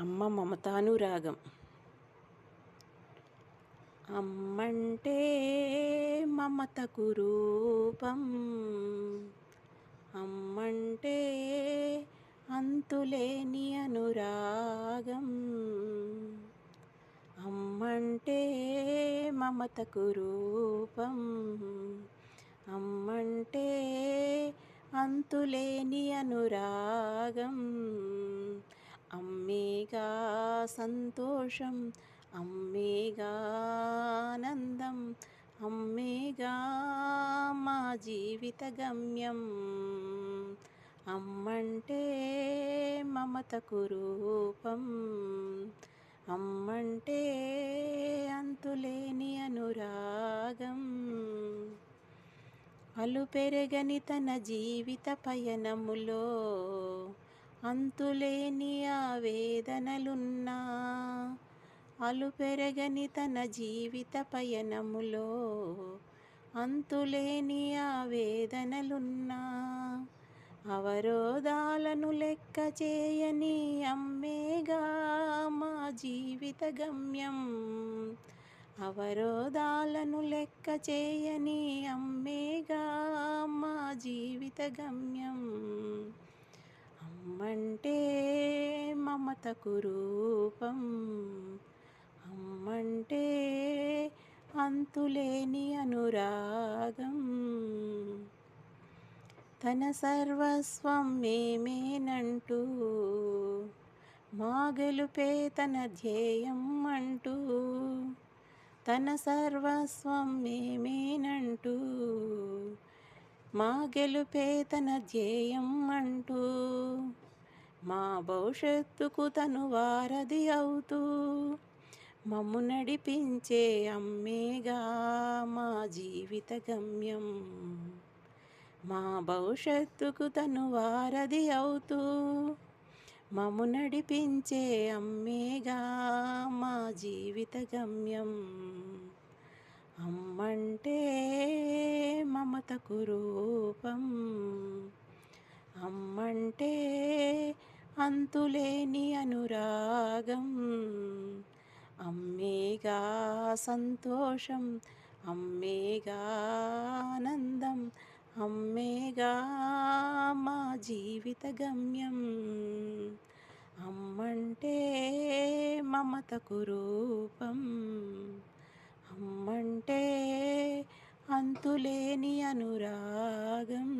అమ్మ మమతానురాగం అమ్మంటే మమతకు రూపం. అమ్మంటే అంతులేని అనురాగం. అమ్మంటే మమతకు రూపం. అమ్మంటే అంతులేని అనురాగం. అమ్మేగా సంతోషం అమ్మేగా ఆనందం అమ్మేగా మా జీవిత గమ్యం. అమ్మంటే మమతకు రూపం అమ్మంటే అంతులేని అనురాగం. అలు పెరగని తన జీవిత పయనములో అంతులేని ఆవేదనలున్నా అలు పెరగని తన జీవిత పయనములో అంతులేని ఆవేదనలున్నా అవరోధాలను లెక్క చేయని అమ్మేగా మా జీవిత గమ్యం. అవరోధాలను లెక్క చేయని అమ్మేగా మా జీవిత గమ్యం. అమ్మంటే మమతకు రూపం అమ్మంటే అంతులేని అనురాగం. తన సర్వస్వం మేమేనంటూ మా గెలుపే తన ధ్యేయం అంటూ తన సర్వస్వం మేమేనంటూ మా గెలుపే తన ధ్యేయం అంటూ మా భవిష్యత్తుకు తను వారధి అవుతూ మమ్ము నడిపించే అమ్మేగా మా జీవిత గమ్యం. మా భవిష్యత్తుకు తను వారధి అవుతూ మమ్ము నడిపించే అమ్మేగా మా జీవిత గమ్యం. అమ్మంటే మమతకు రూపం. అమ్మంటే అంతులేని అనురాగం అమ్మేగా సంతోషం అమ్మేగా ఆనందం అమ్మేగా మా జీవిత గమ్యం. అమ్మంటే మమతకు రూపం అమ్మంటే అంతులేని అనురాగం.